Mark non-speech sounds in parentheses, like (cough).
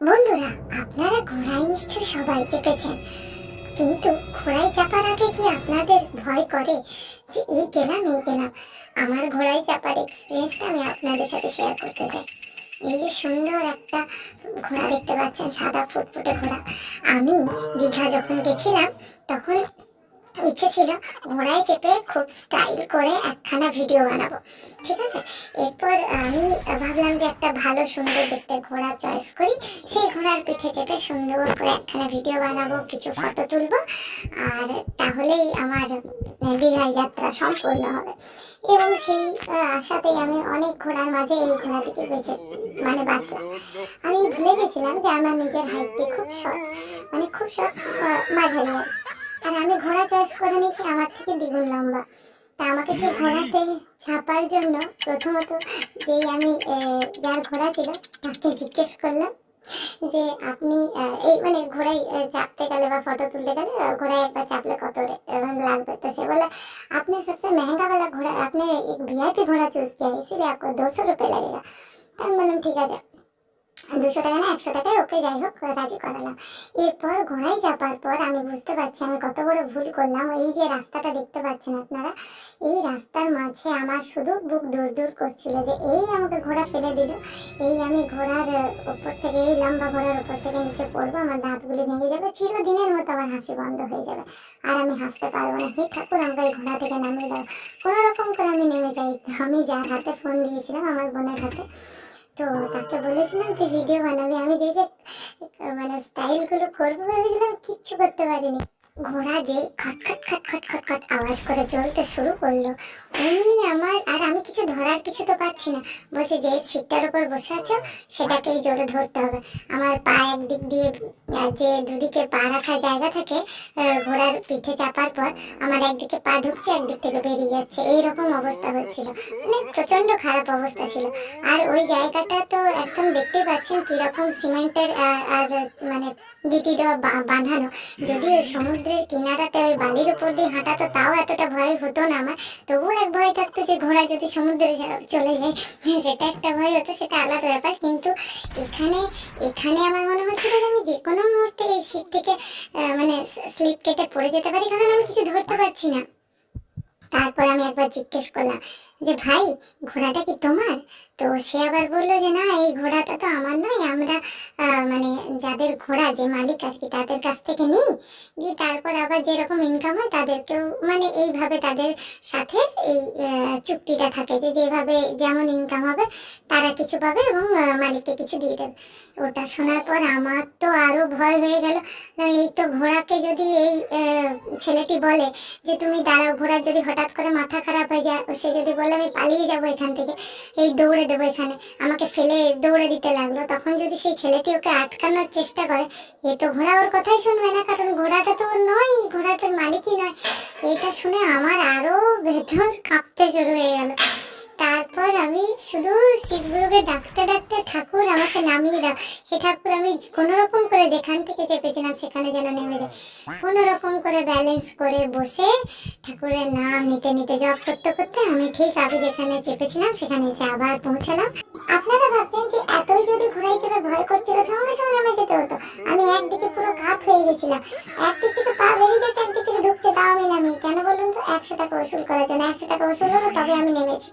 বন্ধুরা, আপনারা ঘোড়ায় নিশ্চয় সবাই চেপেছেন কিন্তু ঘোড়ায় চাপার আগে কি আপনাদের ভয় করে যে এই গেলাম এই গেলাম? আমার ঘোড়ায় চাপার এক্সপিরিয়েন্সটা আমি আপনাদের সাথে শেয়ার করতে চাই। এই যে সুন্দর একটা ঘোড়া দেখতে পাচ্ছেন, সাদা ফুটফুটে ঘোড়া। আমি দীঘা যখন গেছিলাম, তখন ইচ্ছে ছিল ঘোড়ায় চেপে খুব স্টাইল করে একখানা ভিডিও বানাবো। ঠিক আছে? এরপর আমি ভাবলাম যে একটা ভালো সুন্দর দেখতে ঘোড়া চয়েস করি। সেই ঘোড়ার পিঠে চেপে সুন্দর করে একখানা ভিডিও বানাবো, কিছু ফটো তুলবো, আর তাহলেই আমার দীঘায় যাত্রা সম্পূর্ণ হবে। এবং সেই আশাতেই আমি অনেক ঘোড়ার মাঝে এই ঘোড়াটিকে বেছে মানে বাঁচলাম। আমি ভুলে গেছিলাম যে আমার নিজের হাইটটি খুব শর্ট মানে খুব শর্ট মাঝারি আর কি। আর আমি ঘোড়া চয়েস করে নিয়েছি আমার থেকে দ্বিগুণ লম্বা তা আমাকে সেই ঘোড়াতে চাপার জন্য প্রথমত যেই আমি আহ, যার ঘোড়া ছিল তাকে জিজ্ঞেস করলাম যে আপনি আহ, এই মানে ঘোড়ায় আহ, চাপতে গেলে বা ফটো তুলতে গেলে আহ, ঘোড়ায় একবার চাপলে কত রে- এবং লাগবে তো সে बोला आपने सबसे महंगा वाला घोड़ा आपने एक वीआईपी घोड़ा चूज किया है इसीलिए आपको दो सौ रुपये लगेगा তো আমি বললাম ঠিক আছে দুশো টাকা না একশো টাকায় ওকে যাই হোক, রাজি করালাম। এরপর ঘোড়ায় চাপার পর আমি বুঝতে পারছি, আমি কত বড় ভুল করলাম। এই যে রাস্তাটা দেখতে পাচ্ছেন আপনারা, এই রাস্তার মাঝে আমার শুধু বুক দূর দৌড় করছিল যে এই আমাকে ঘোড়া ফেলে দিল। এই আমি ঘোড়ার ওপর থেকে, এই লম্বা ঘোড়ার উপর থেকে নিচে পড়ব, আমার দাঁতগুলি ভেঙে যাবে, চিরদিনের মতো আমার হাসি বন্ধ হয়ে যাবে। আর আমি হাসতে পারব না। হে ঠাকুর, আমাকে এই ঘোড়া থেকে নামিয়ে দাও। কোনো রকম করে আমি নেমে যাই। আমি যার হাতে ফোন দিয়েছিলাম, আমার বোনের হাতে। তো তাকে বলেছিলাম তুই ভিডিও বানাবি। আমি যে যে মানে স্টাইলগুলো করব, ভেবেছিলাম কিচ্ছু করতে পারিনি। ঘোড়া যেই খটখট খটখট খটখট আওয়াজ করে চলতে শুরু করল অমনি আমার, আর আমি কিছু ধরার কিছু তো পাচ্ছি না। বলছে, যে সিটটার উপর বসে আছো, সেটাকেই জোরে ধরতে হবে। আমার পা একদিক দিয়ে যে দুদিকে পা রাখার জায়গা থাকে ঘোড়ার পিঠে চাপার পর আমার একদিকে পা ঢুকছে, একদিক থেকে বেরিয়ে যাচ্ছে। এইরকম অবস্থা হচ্ছিল। মানে প্রচণ্ড খারাপ অবস্থা ছিল। আর ওই জায়গাটা তো একদম দেখতেই পাচ্ছেন কীরকম সিমেন্টের আর মানে গিটি দেওয়া বাঁধানো। যদি ওই সমুদ্রের কিনারাতে ওই বালির উপর দিয়ে হাঁটা তো তাও এতটা ভয় হতো না আমার। তবুও এক ভয় থাকতো যে ঘোড়া যদি সমুদ্রে চলে যায়, (laughs) সেটা একটা ভয় হতো, সেটা আলাদা ব্যাপার। কিন্তু এখানে এখানে আমার মনে হচ্ছিল যে আমি যে কোনো মুহূর্তে এই সিট থেকে মানে স্লিপ কেটে পড়ে যেতে পারি, কারণ আমি কিছু ধরতে পারছি না। তারপর আমি একবার জিজ্ঞেস করলাম যে ভাই, ঘোড়াটা কি তোমার? তো সে আবার বলল যে, না, এই ঘোড়াটা তো আমার নয়, আমরা মানে যাদের ঘোড়া, যে মালিক আর কি, তাদের কাছ থেকে নিই। দিয়ে তারপর আবার যেরকম ইনকাম হয়, তাদেরকেও মানে এইভাবে তাদের সাথে এই চুক্তিটা থাকে যে, যেভাবে যেমন ইনকাম হবে, তারা কিছু পাবে এবং মালিককে কিছু দিয়ে দেবে। ওটা শোনার পর আমার তো আরও ভয় হয়ে গেল। এই তো ঘোড়াকে যদি এই ছেলেটি বলে যে, তুমি দাঁড়াও ঘোড়ার যদি হঠাৎ করে মাথা খারাপ হয়ে যায় সে যদি বলে আমি পালিয়ে যাব এখান থেকে। এই দৌড়ে দেবো এখানে। আমাকে ফেলে দৌড়ে দিতে লাগল। তখন যদি সেই ছেলেটি ওকে আটকানোর চেষ্টা করে, এ তো ঘোড়া ওর কথাই শুনবে না, কারণ ঘোড়াটা তো ওর নয়, ঘোড়াটার মালিকই নয়। এটা শুনে আমার আরও ভেতর কাঁপতে শুরু হয়ে গেল। তারপর আমি শুধু শিবগুরুকে ডাকতে ডাকতে ঠাকুর আমাকে নামিয়ে দাও। হে ঠাকুর, আমি কোনো রকম করে যেখান থেকে চেপেছিলাম সেখানে যেন নেমে যায়। কোনো রকম করে ব্যালেন্স করে বসে ঠাকুরের নাম নিতে নিতে জপ করতে করতে আমি ঠিক আগে যেখানে চেপেছিলাম সেখানে এসে আবার পৌঁছালাম। আপনারা ভাবছেন যে এতই যদি ঘুরাই চেপে ভয় করছিল, সঙ্গে সঙ্গে নেমে যেতে হতো। আমি একদিকে পুরো কাত হয়ে গেছিলাম। একদিক থেকে পা বেরিয়ে যাচ্ছে, একদিক থেকে ঢুকছে, তাও আমি নামি কেন বলুন তো? একশো টাকা ওষুধ করার জন্য, একশো টাকা ওষুধ হলো, তবে আমি নেমেছি।